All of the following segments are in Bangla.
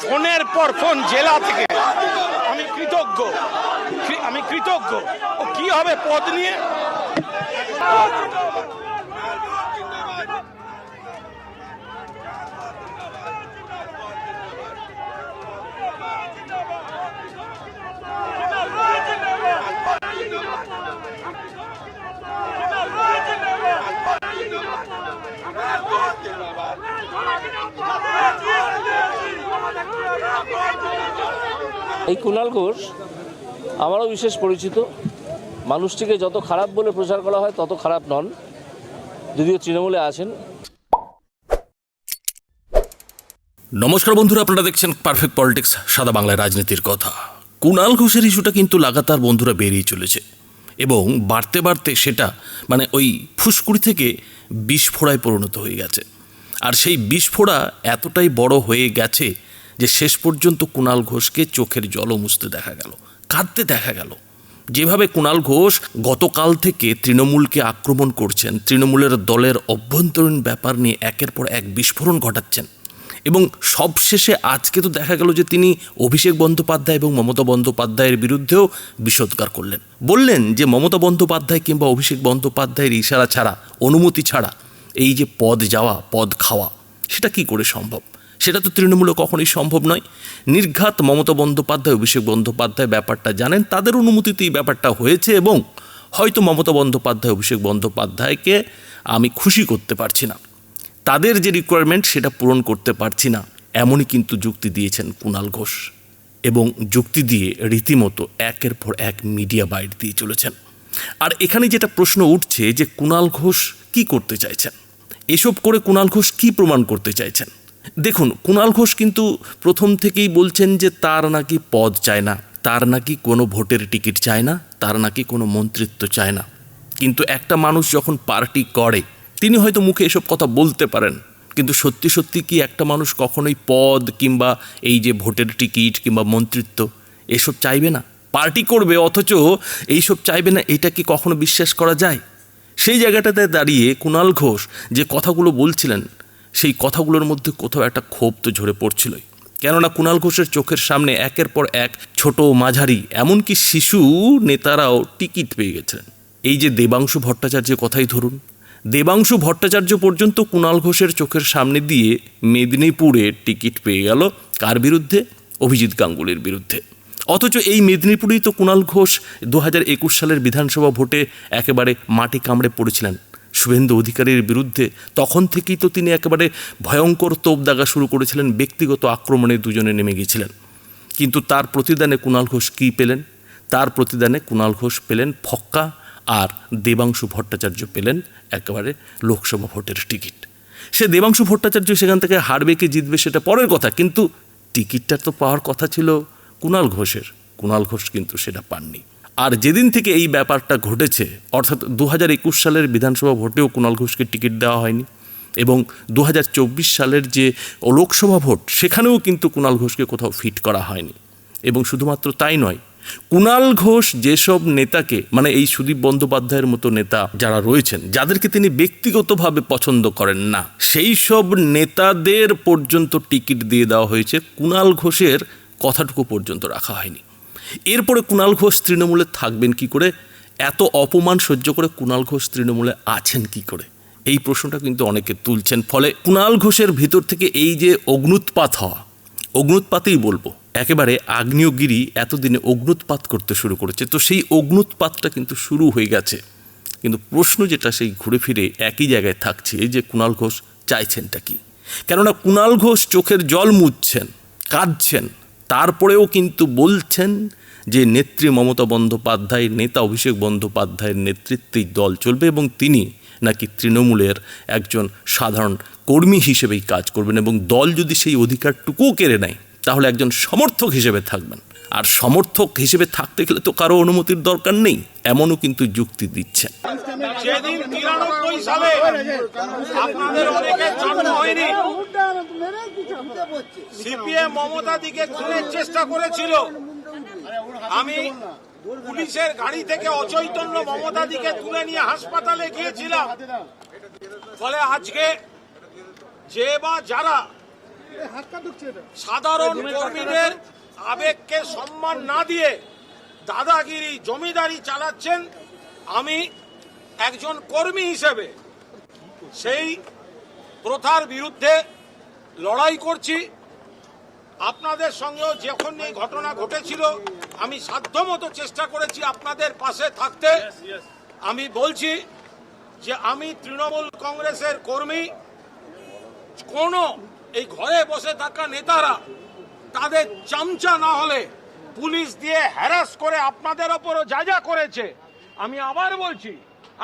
ফোনের পর ফোন জেলা থেকে। আমি কৃতজ্ঞ। আমি কৃতজ্ঞ। ও কি হবে পদ নিয়ে? এই কুণাল ঘোষ আমারও বিশেষ পরিচিত। মানুষটিকে যত খারাপ বলে প্রচার করা হয়, তত খারাপ নন। যদিও তৃণমূলে আছেন। নমস্কার বন্ধুরা, আপনারা দেখছেন পারফেক্ট পলিটিক্স সাদা বাংলায় রাজনীতির কথা। কুণাল ঘোষের ইস্যুটা কিন্তু লাগাতার বন্ধুরা বেরিয়ে চলেছে। এবং বাড়তে বাড়তে সেটা মানে ওই ফুসকুড়ি থেকে বিস্ফোড়ায় পরিণত হয়ে গেছে। আর সেই বিস্ফোড়া এতটাই বড় হয়ে গেছে যে শেষ পর্যন্ত কুণাল ঘোষকে চোখের জলও মুছতে দেখা গেল, কাঁদতে দেখা গেল। যেভাবে কুণাল ঘোষ গতকাল থেকে তৃণমূলকে আক্রমণ করছেন, তৃণমূলের দলের অভ্যন্তরীণ ব্যাপার নিয়ে একের পর এক বিস্ফোরণ ঘটাচ্ছেন এবং সবশেষে আজকে তো দেখা গেল যে তিনি অভিষেক বন্দ্যোপাধ্যায় এবং মমতা বন্দ্যোপাধ্যায়ের বিরুদ্ধেও বিষোদ্গার করলেন। বললেন যে মমতা বন্দ্যোপাধ্যায় কিংবা অভিষেক বন্দ্যোপাধ্যায়ের ইশারা ছাড়া, অনুমতি ছাড়া এই যে পদ যাওয়া, পদ খাওয়া, সেটা কি করে সম্ভব? সেটা তো তৃণমূলে কখনোই সম্ভব নয়। নির্ঘাত মমতা বন্দ্যোপাধ্যায়, অভিষেক বন্দ্যোপাধ্যায় ব্যাপারটা জানেন, তাদের অনুমতিতেই ব্যাপারটা হয়েছে এবং হয়তো মমতা বন্দ্যোপাধ্যায়, অভিষেক বন্দ্যোপাধ্যায়কে আমি খুশি করতে পারছি না। তাদের যে রিকোয়ারমেন্ট সেটা পূরণ করতে পারছি না, এমনই কিন্তু যুক্তি দিয়েছেন কুণাল ঘোষ এবং যুক্তি দিয়ে রীতিমতো একের পর এক মিডিয়া বাইট দিয়ে চলেছেন। আর এখানে যেটা প্রশ্ন উঠছে যে কুণাল ঘোষ কি করতে চাইছেন? এসব করে কুণাল ঘোষ কি প্রমাণ করতে চাইছেন? দেখুন, কুণাল ঘোষ কিন্তু প্রথম থেকেই বলছেন যে তার নাকি পদ চায় না, তার নাকি কোনো ভোটের টিকিট চায় না, তার নাকি কোনো মন্ত্রিত্ব চায় না। কিন্তু একটা মানুষ যখন পার্টি করে, তিনি হয়তো মুখে এসব কথা বলতে পারেন, কিন্তু সত্যি সত্যি কি একটা মানুষ কখনোই পদ কিংবা এই যে ভোটের টিকিট কিংবা মন্ত্রিত্ব, এসব চাইবে না? পার্টি করবে, অথচ এইসব চাইবে না, এটা কি কখনো বিশ্বাস করা যায়? সেই জায়গাটাতে দাঁড়িয়ে কুণাল ঘোষ যে কথাগুলো বলছিলেন সেই কথাগুলোর মধ্যে কোথাও একটা ক্ষোভ তো ঝরে পড়ছিলই। কেননা কুণাল ঘোষের চোখের সামনে একের পর এক ছোট মাঝারি, এমনকি শিশু নেতারাও টিকিট পেয়ে গেছেন। এই যে দেবাংশু ভট্টাচার্যের কথাই ধরুন। দেবাংশু ভট্টাচার্য পর্যন্ত কুণাল ঘোষের চোখের সামনে দিয়ে মেদিনীপুরে টিকিট পেয়ে গেল। কার বিরুদ্ধে? অভিজিৎ গাঙ্গুলির বিরুদ্ধে। অথচ এই মেদিনীপুরেই তো কুণাল ঘোষ দু সালের বিধানসভা ভোটে একেবারে মাটি কামড়ে পড়েছিলেন। শুভেন্দু অধিকারীর বিরুদ্ধে, তখন থেকেই তো তিনি একেবারে ভয়ঙ্কর তোপ দাগা শুরু করেছিলেন, ব্যক্তিগত আক্রমণে দুজনে নেমে গিয়েছিলেন। কিন্তু তার প্রতিদানে কুণাল ঘোষ কী পেলেন? তার প্রতিদানে কুণাল ঘোষ পেলেন ফক্কা, আর দেবাংশু ভট্টাচার্য পেলেন একেবারে লোকসভা ভোটের টিকিট। সে দেবাংশু ভট্টাচার্য সেখান থেকে হারবে কি জিতবে সেটা পরের কথা, কিন্তু টিকিটটা তো পাওয়ার কথা ছিল কুণাল ঘোষের। কুণাল ঘোষ কিন্তু সেটা পাননি। আর যেদিন থেকে এই ব্যাপারটা ঘটেছে, অর্থাৎ দু হাজার একুশ সালের বিধানসভা ভোটেও কুণাল ঘোষকে টিকিট দেওয়া হয়নি এবং দু হাজার চব্বিশ সালের যে লোকসভা ভোট, সেখানেও কিন্তু কুণাল ঘোষকে কোথাও ফিট করা হয়নি। এবং শুধুমাত্র তাই নয় কুণাল ঘোষ যেসব নেতাকে মানে এই সুদীপ বন্দ্যোপাধ্যায়ের মতো নেতা যারা রয়েছেন, যাদেরকে তিনি ব্যক্তিগতভাবে পছন্দ করেন না, সেই সব নেতাদের পর্যন্ত টিকিট দিয়ে দেওয়া হয়েছে। কুণাল ঘোষের কথাটুকু পর্যন্ত রাখা হয়নি। এরপরে কুণাল ঘোষ তৃণমূলে থাকবেন কি করে? এত অপমান সহ্য করে কুণাল ঘোষ তৃণমূলে আছেন কি করে? এই প্রশ্নটা কিন্তু অনেকে তুলছেন। ফলে কুণাল ঘোষের ভিতর থেকে এই যে অগ্নুৎপাত হওয়া, অগ্নুৎপাতেই বলব, একেবারে আগ্নেয়গিরি এতদিনে অগ্নুৎপাত করতে শুরু করেছে। তো সেই অগ্নুৎপাতটা কিন্তু শুরু হয়ে গেছে। কিন্তু প্রশ্ন যেটা সেই ঘুরে ফিরে একই জায়গায় থাকছে যে কুণাল ঘোষ চাইছেনটা কি? কেননা কুণাল ঘোষ চোখের জল মুছছেন, কাঁদছেন। তারপরেও কিন্তু বলছেন যে নেত্রী মমতা বন্দ্যোপাধ্যায় নেতা অভিষেক বন্দ্যোপাধ্যায়ের নেতৃত্বেই দল চলবে এবং তিনি নাকি তৃণমূলের একজন সাধারণ কর্মী হিসেবেই কাজ করবেন এবং দল যদি সেই অধিকারটুকুও কেড়ে নেয়, তাহলে একজন সমর্থক হিসেবে থাকবেন। আর সমর্থক হিসেবে থাকতে গেলে তো কারও অনুমতির দরকার নেই, এমনও কিন্তু যুক্তি দিচ্ছেন। যেদিন আপনাদের জন্ম হয়নি, সিপিএম মমতা দিকে চেষ্টা করেছিল। আমি পুলিশের গাড়ি থেকে অচৈতন্য মমতা দিকে তুলে নিয়ে হাসপাতালে গিয়েছিলাম। ফলে আজকে যে বা যারা সাধারণ কর্মীদের আবেগকে সম্মান না দিয়ে দাদাগিরি জমিদারি চালাচ্ছেন আমি একজন কর্মী হিসেবে। সেই প্রথার বিরুদ্ধে লড়াই করছি। আপনাদের সঙ্গেও যখন এই ঘটনা ঘটেছিল আমি সাধ্যমতো চেষ্টা করেছি আপনাদের পাশে থাকতে। আমি বলছি যে আমি তৃণমূল কংগ্রেসের কর্মী। কোন এই ঘরে বসে থাকা নেতারা তাদের চামচা না হলে পুলিশ দিয়ে হ্যারাস করে আপনাদের ওপরও যা যা করেছে। আমি আবার বলছি,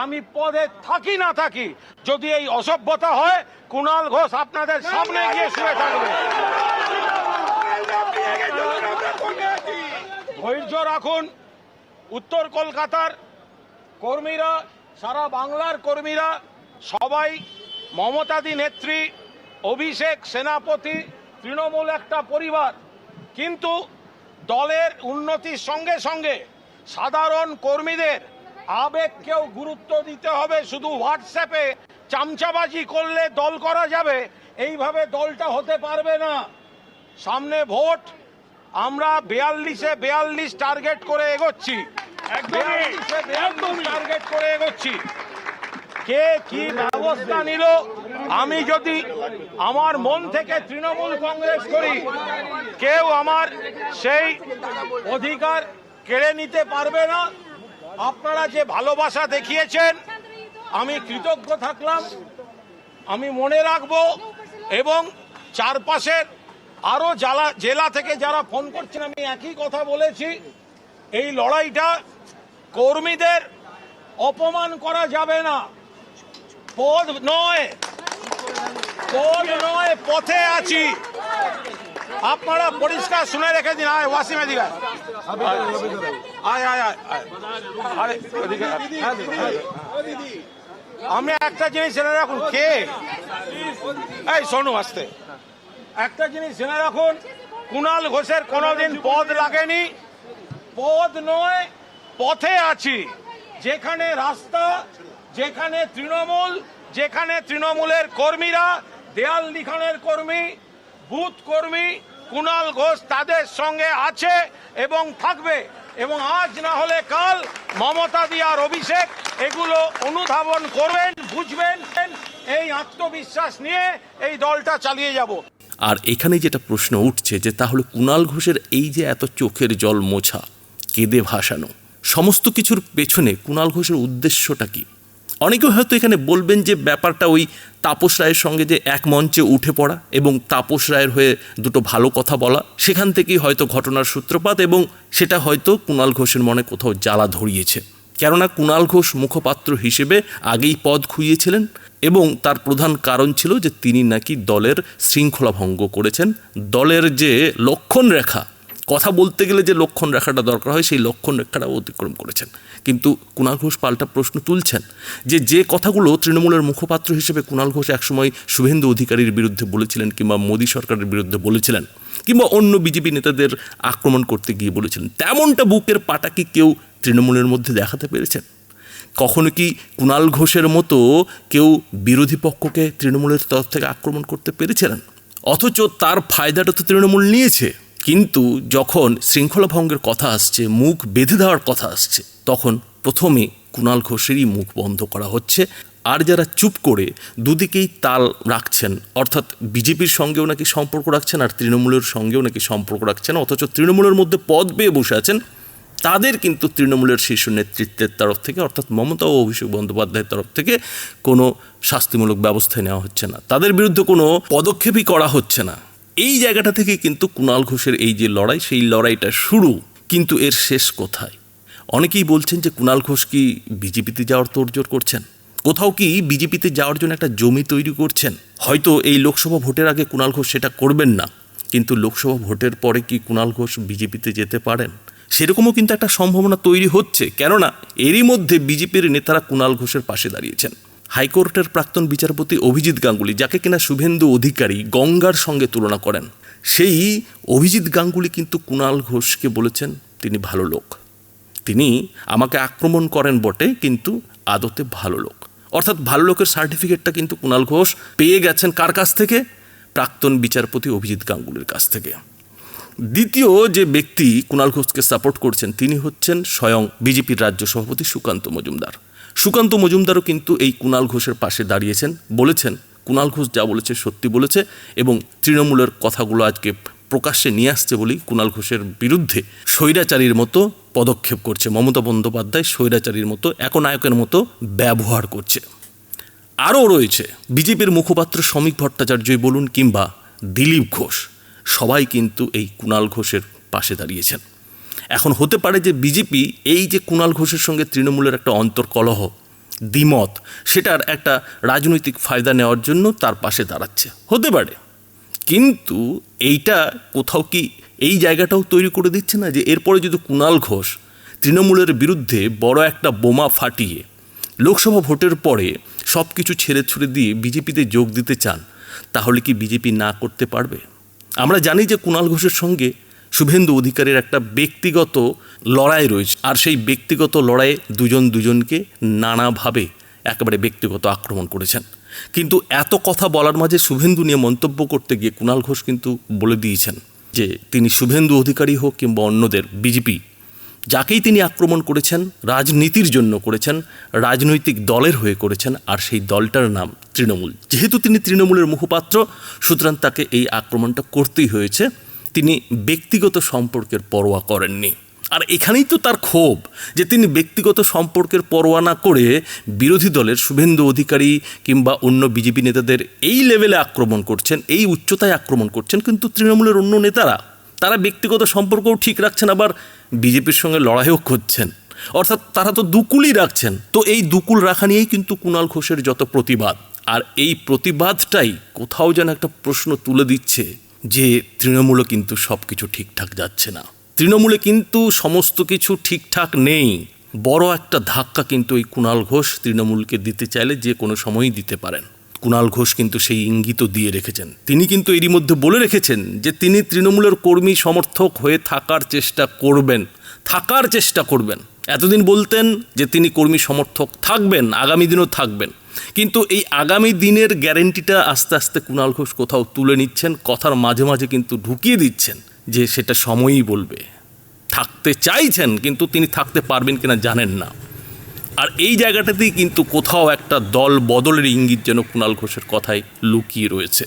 আমি পদে থাকি না থাকি, যদি এই অসভ্যতা হয়, কুণাল ঘোষ আপনাদের সামনে গিয়ে শুয়ে থাকবে। ধৈর্য রাখুন, উত্তর কলকাতার কর্মীরা, সারা বাংলার কর্মীরা, সবাই, মমতাদি নেত্রী, অভিষেক সেনাপতি তৃণমূল একটা পরিবার। কিন্তু দলের উন্নতির সঙ্গে সঙ্গে সাধারণ কর্মীদের আবেগকেও গুরুত্ব দিতে হবে। শুধু হোয়াটসঅ্যাপে চামচাবাজি করলে দল করা যাবে এইভাবে দলটা হতে পারবে না। সামনে ভোট আমরা বেয়াল্লিশে বেয়াল্লিশ টার্গেট করে এগোচ্ছি। টার্গেট করে এগোচ্ছি। কে কি ব্যবস্থা নিল? আমি যদি আমার মন থেকে তৃণমূল কংগ্রেস করি, কেউ আমার সেই অধিকার কেড়ে নিতে পারবে না। আপনারা যে ভালোবাসা দেখিয়েছেন, আমি কৃতজ্ঞ থাকলাম। আমি মনে রাখব এবং চারপাশের আরও জেলা জেলা থেকে যারা ফোন করছেন, আমি একই কথা বলেছি। এই লড়াইটা কর্মীদের অপমান করা যাবে না। পদ নয়। পদ নয় পথে আছি আপনারা পরিষ্কার শুনে রেখে দিন আয় ওয়াসিম এদিকে আয়। আয়। হ্যাঁ, হ্যাঁ। আমি একটা জিনিস জেনে রাখুন কে এই শোনো আসতে একটা জিনিস জেনে রাখুন কুণাল ঘোষের কোনোদিন পদ লাগেনি পদ নয় পথে আছি যেখানে রাস্তা যেখানে তৃণমূল যেখানে তৃণমূলের কর্মীরা দেয়াল লিখনের কর্মী, বুথ কর্মী, কুণাল ঘোষ তাদের সঙ্গে আছে এবং থাকবে। এবং আজ না হলে কাল মমতা দিয়ার অভিষেক, এগুলো অনুধাবন করবেন, বুঝবেন, এই আত্মবিশ্বাস নিয়ে এই দলটা চালিয়ে যাব। আর এখানে যেটা প্রশ্ন উঠছে যে তাহলে কুণাল ঘোষের এই যে এত চোখের জল মোছা, কেঁদে ভাসানো, সমস্ত কিছুর পেছনে কুণাল ঘোষের উদ্দেশ্যটা কি? অনেকে হয়তো এখানে বলবেন যে ব্যাপারটা ওই তাপস রায়ের সঙ্গে যে এক মঞ্চে উঠে পড়া এবং তাপস রায়ের হয়ে দুটো ভালো কথা বলা, সেখান থেকেই হয়তো ঘটনার সূত্রপাত এবং সেটা হয়তো কুণাল ঘোষের মনে কোথাও জ্বালা ধরিয়েছে। কেননা কুণাল ঘোষ মুখপাত্র হিসেবে আগেই পদ খুইয়েছিলেন এবং তার প্রধান কারণ ছিল যে তিনি নাকি দলের শৃঙ্খলা ভঙ্গ করেছেন। দলের যে লক্ষণ রেখা কথা বলতে গেলে যে লক্ষণ রেখাটা দরকার হয়, সেই লক্ষণ রেখাটা অতিক্রম করেছেন। কিন্তু কুণাল ঘোষ পাল্টা প্রশ্ন তুলছেন যে যে কথাগুলো তৃণমূলের মুখপাত্র হিসেবে কুণাল ঘোষ একসময় শুভেন্দু অধিকারীর বিরুদ্ধে বলেছিলেন কিংবা মোদী সরকারের বিরুদ্ধে বলেছিলেন, কিংবা অন্য বিজেপি নেতাদের আক্রমণ করতে গিয়ে বলেছিলেন, তেমনটা বুকের পাটা কি কেউ তৃণমূলের মধ্যে দেখাতে পেরেছেন? কখনো কি কুণাল ঘোষের মতো কেউ বিরোধী পক্ষকে তৃণমূলের তরফ থেকে আক্রমণ করতে পেরেছিলেন? অথচ তার ফায়দাটা তো তৃণমূল নিয়েছে। কিন্তু যখন শৃঙ্খলা ভঙ্গের কথা আসছে, মুখ বেঁধে দেওয়ার কথা আসছে, তখন প্রথমে কুণাল ঘোষেরই মুখ বন্ধ করা হচ্ছে। আর যারা চুপ করে দুদিকেই তাল রাখছেন, অর্থাৎ বিজেপির সঙ্গেও নাকি সম্পর্ক রাখছেন আর তৃণমূলের সঙ্গেও নাকি সম্পর্ক রাখছেন, অথচ তৃণমূলের মধ্যে পদ পেয়ে বসে আছেন, তাদের কিন্তু তৃণমূলের শীর্ষ নেতৃত্বের তরফ থেকে, অর্থাৎ মমতা ও অভিষেক বন্দ্যোপাধ্যায়ের তরফ থেকে কোনো শাস্তিমূলক ব্যবস্থা নেওয়া হচ্ছে না। তাদের বিরুদ্ধে কোনো পদক্ষেপই করা হচ্ছে না। এই জায়গাটা থেকে কিন্তু কুণাল ঘোষের এই যে লড়াই, সেই লড়াইটা শুরু, কিন্তু এর শেষ কোথায়? অনেকেই বলছেন যে কুণাল ঘোষ কি বিজেপিতে যাওয়ার তোড়জোড় করছেন? কোথাও কি বিজেপিতে যাওয়ার জন্য একটা জমি তৈরি করছেন? হয়তো এই লোকসভা ভোটের আগে কুণাল ঘোষ সেটা করবেন না, কিন্তু লোকসভা ভোটের পরে কি কুণাল ঘোষ বিজেপিতে যেতে পারেন? সেরকমও কিন্তু একটা সম্ভাবনা তৈরি হচ্ছে, কেননা এরই মধ্যে বিজেপির নেতারা কুণাল ঘোষের পাশে দাঁড়িয়েছেন। হাইকোর্টের প্রাক্তন বিচারপতি অভিজিৎ গাঙ্গুলি, যাকে কিনা শুভেন্দু অধিকারী গঙ্গার সঙ্গে তুলনা করেন, সেই অভিজিৎ গাঙ্গুলি কিন্তু কুণাল ঘোষকে বলেছেন তিনি ভালো লোক। তিনি আমাকে আক্রমণ করেন বটে, কিন্তু আদতে ভালো লোক। অর্থাৎ ভালো লোকের সার্টিফিকেটটা কিন্তু কুণাল ঘোষ পেয়ে গেছেন কার কাছ থেকে? প্রাক্তন বিচারপতি অভিজিৎ গাঙ্গুলির কাছ থেকে। দ্বিতীয় যে ব্যক্তি কুণাল ঘোষকে সাপোর্ট করছেন, তিনি হচ্ছেন স্বয়ং বিজেপির রাজ্য সভাপতি সুকান্ত মজুমদার। সুকান্ত মজুমদারও কিন্তু এই কুণাল ঘোষের পাশে দাঁড়িয়েছেন, বলেছেন, কুণাল ঘোষ যা বলেছে সত্যি বলেছে এবং তৃণমূলের কথাগুলো আজকে প্রকাশ্যে নিয়ে আসছে বলেই কুণাল ঘোষের বিরুদ্ধে। স্বৈরাচারীর মতো পদক্ষেপ করছে, মমতা বন্দ্যোপাধ্যায় স্বৈরাচারীর মতো, একনায়কের মতো ব্যবহার করছে। আরও রয়েছে, বিজেপির মুখপাত্র শ্রমিক ভট্টাচার্যই বলুন কিংবা দিলীপ ঘোষ, সবাই কিন্তু এই কুণাল ঘোষের পাশে দাঁড়িয়েছেন। এখন হতে পারে যে বিজেপি এই যে কুণাল ঘোষের সঙ্গে তৃণমূলের একটা অন্তর্কলহ, দ্বিমত, সেটার একটা রাজনৈতিক ফায়দা নেওয়ার জন্য তার পাশে দাঁড়াচ্ছে। হতে পারে। কিন্তু এইটা কোথাও কি এই জায়গাটাও তৈরি করে দিচ্ছে না যে এরপরে যদি কুণাল ঘোষ তৃণমূলের বিরুদ্ধে বড় একটা বোমা ফাটিয়ে লোকসভা ভোটের পরে সব কিছু ছেড়ে ছুড়ে দিয়ে বিজেপিতে যোগ দিতে চান, তাহলে কি বিজেপি না করতে পারবে? আমরা জানি যে কুণাল ঘোষের সঙ্গে শুভেন্দু অধিকারীর একটা ব্যক্তিগত লড়াই রয়েছে। আর সেই ব্যক্তিগত লড়াইয়ে দুজন দুজনকে নানাভাবে একেবারে ব্যক্তিগত আক্রমণ করেছেন। কিন্তু এত কথা বলার মাঝে শুভেন্দু নিয়ে মন্তব্য করতে গিয়ে কুণাল ঘোষ কিন্তু বলে দিয়েছেন যে, তিনি শুভেন্দু অধিকারী হোক কিংবা অন্যদের বিজেপি, যাকেই তিনি আক্রমণ করেছেন, রাজনীতির জন্য করেছেন, রাজনৈতিক দলের হয়ে করেছেন, আর সেই দলটার নাম তৃণমূল। যেহেতু তিনি তৃণমূলের মুখপাত্র, সুতরাং তাকে এই আক্রমণটা করতেই হয়েছে। তিনি ব্যক্তিগত সম্পর্কের পরোয়া করেননি। আর এখানেই তো তার ক্ষোভ, যে তিনি ব্যক্তিগত সম্পর্কের পরোয়া না করে বিরোধী দলের শুভেন্দু অধিকারী কিংবা অন্য বিজেপি নেতাদের এই লেভেলে আক্রমণ করছেন, এই উচ্চতায় আক্রমণ করছেন কিন্তু তৃণমূলের অন্য নেতারা, তারা ব্যক্তিগত সম্পর্কও ঠিক রাখছেন, আবার বিজেপির সঙ্গে লড়াইও করছেন। অর্থাৎ তারা তো দুকুলই রাখছেন। তো এই দুকুল রাখা নিয়েই কিন্তু কুণাল ঘোষের যত প্রতিবাদ। আর এই প্রতিবাদটাই কোথাও যেন একটা প্রশ্ন তুলে দিচ্ছে যে তৃণমূলও কিন্তু সব কিছু ঠিকঠাক যাচ্ছে না। তৃণমূলে কিন্তু সমস্ত কিছু ঠিকঠাক নেই। বড় একটা ধাক্কা কিন্তু এই কুণাল ঘোষ তৃণমূলকে দিতে চাইলে যে কোনো সময়ই দিতে পারেন। কুণাল ঘোষ কিন্তু সেই ইঙ্গিতও দিয়ে রেখেছেন। তিনি কিন্তু এরই মধ্যে বলে রেখেছেন যে তিনি তৃণমূলের কর্মী সমর্থক হয়ে থাকার চেষ্টা করবেন, থাকার চেষ্টা করবেন। এতদিন বলতেন যে তিনি কর্মী সমর্থক থাকবেন, আগামী দিনও থাকবেন। কিন্তু এই আগামী দিনের গ্যারেন্টিটা আস্তে আস্তে কুণাল ঘোষ কোথাও তুলে নিচ্ছেন, কথার মাঝে মাঝে কিন্তু ঢুকিয়ে দিচ্ছেন যে সেটা সময়ই বলবে। থাকতে চাইছেন, কিন্তু তিনি থাকতে পারবেন কিনা জানেন না। আর এই জায়গাটাতেই কিন্তু কোথাও একটা দল বদলের ইঙ্গিত যেন কুণাল ঘোষের কথায় লুকিয়ে রয়েছে।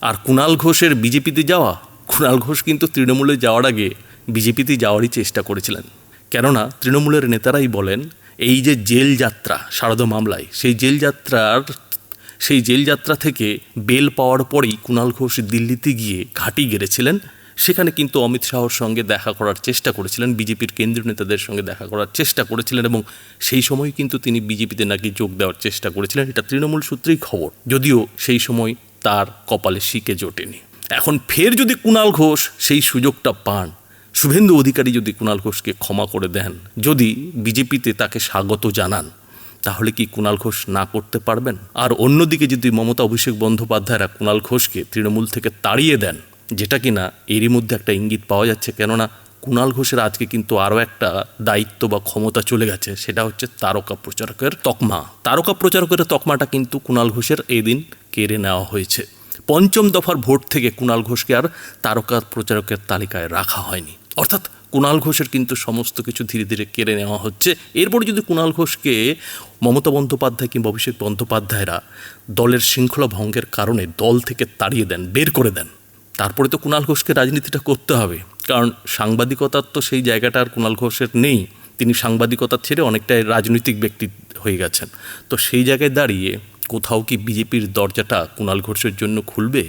আর কুণাল ঘোষের বিজেপিতে যাওয়া, কুণাল ঘোষ কিন্তু তৃণমূলে যাওয়ার আগে বিজেপিতে যাওয়ারই চেষ্টা করেছিলেন। কেননা তৃণমূলের নেতারাই বলেন, এই যে জেল যাত্রা, শারদা মামলায়, সেই জেল যাত্রার, সেই জেল যাত্রা থেকে বেল পাওয়ার পরেই কুণাল ঘোষ দিল্লিতে গিয়ে ঘাঁটি গেড়েছিলেন। সেখানে কিন্তু অমিত শাহর সঙ্গে দেখা করার চেষ্টা করেছিলেন, বিজেপির কেন্দ্রীয় নেতাদের সঙ্গে দেখা করার চেষ্টা করেছিলেন এবং সেই সময় কিন্তু তিনি বিজেপিতে নাকি যোগ দেওয়ার চেষ্টা করেছিলেন। এটা তৃণমূল সূত্রেই খবর, যদিও সেই সময় তার কপালে শিকে জোটেনি। এখন ফের যদি কুণাল ঘোষ সেই সুযোগটা পান শুভেন্দু অধিকারী যদি কুণাল ঘোষকে ক্ষমা করে দেন, যদি বিজেপিতে তাকে স্বাগত জানান, তাহলে কি কুণাল ঘোষ না করতে পারবেন? আর অন্যদিকে যদি মমতা অভিষেক বন্দ্যোপাধ্যায়রা কুণাল ঘোষকে তৃণমূল থেকে তাড়িয়ে দেন, যেটা কিনা এরই মধ্যে একটা ইঙ্গিত পাওয়া যাচ্ছে, কেননা কুণাল ঘোষের আজকে কিন্তু আরও একটা দায়িত্ব বা ক্ষমতা চলে গেছে, সেটা হচ্ছে তারকা প্রচারকের তকমা। তারকা প্রচারকের তকমাটা কিন্তু কুণাল ঘোষের এই দিন কেড়ে নেওয়া হয়েছে। পঞ্চম দফার ভোট থেকে কুণাল ঘোষকে আর তারকা প্রচারকের তালিকায় রাখা হয়নি। অর্থাৎ কুণাল ঘোষের কিন্তু সমস্ত কিছু ধীরে ধীরে কেড়ে নেওয়া হচ্ছে। এরপর যদি কুণাল ঘোষকে মমতা বন্দ্যোপাধ্যায় কিংবা অভিষেক বন্দ্যোপাধ্যায়রা দলের শৃঙ্খলা ভঙ্গের কারণে দল থেকে তাড়িয়ে দেন, বের করে দেন, তারপরে তো কুণাল ঘোষকে রাজনীতিটা করতে হবে। কারণ সাংবাদিকতার তো সেই জায়গাটা আর কুণাল ঘোষের নেই। তিনি সাংবাদিকতা ছেড়ে অনেকটাই রাজনৈতিক ব্যক্তি হয়ে গেছেন। তো সেই জায়গায় দাঁড়িয়ে কোথাও কি বিজেপির দরজাটা কুণাল ঘোষের জন্য খুলবে?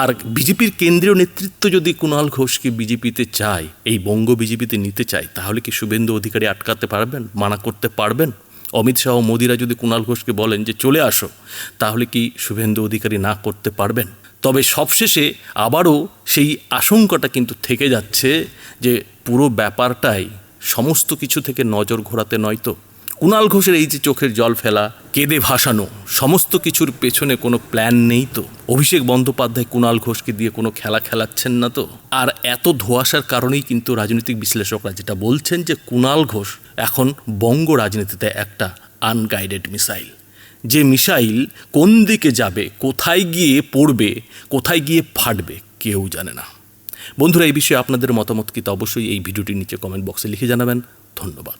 আর বিজেপির কেন্দ্রীয় নেতৃত্ব যদি কুণাল ঘোষকে বিজেপিতে চায়, এই বঙ্গ বিজেপিতে নিতে চায়, তাহলে কি শুভেন্দু অধিকারী আটকাতে পারবেন, মানা করতে পারবেন? অমিত শাহ মোদিরা যদি কুণাল ঘোষকে বলেন যে চলে আসো, তাহলে কি শুভেন্দু অধিকারী না করতে পারবেন? তবে সবশেষে আবারও সেই আশঙ্কাটা কিন্তু থেকে যাচ্ছে যে পুরো ব্যাপারটাই সমস্ত কিছু থেকে নজর ঘোরাতে নয়তো কুণাল ঘোষের এই যে চোখের জল ফেলা, কেঁদে ভাসানো, সমস্ত কিছুর পেছনে কোনো প্ল্যান নেই তো? অভিষেক বন্দ্যোপাধ্যায় কুণাল ঘোষকে দিয়ে কোনো খেলা খেলাচ্ছেন না তো? আর এত ধোয়াশার কারণেই কিন্তু রাজনৈতিক বিশ্লেষকরা যেটা বলছেন যে কুণাল ঘোষ এখন বঙ্গ রাজনীতিতে একটা আনগাইডেড মিসাইল যে মিসাইল কোন দিকে যাবে, কোথায় গিয়ে পড়বে, কোথায় গিয়ে ফাটবে, কেউ জানে না। বন্ধুরা, এই বিষয়ে আপনাদের মতামত কিন্তু অবশ্যই এই ভিডিওটির নিচে কমেন্ট বক্সে লিখে জানাবেন। ধন্যবাদ।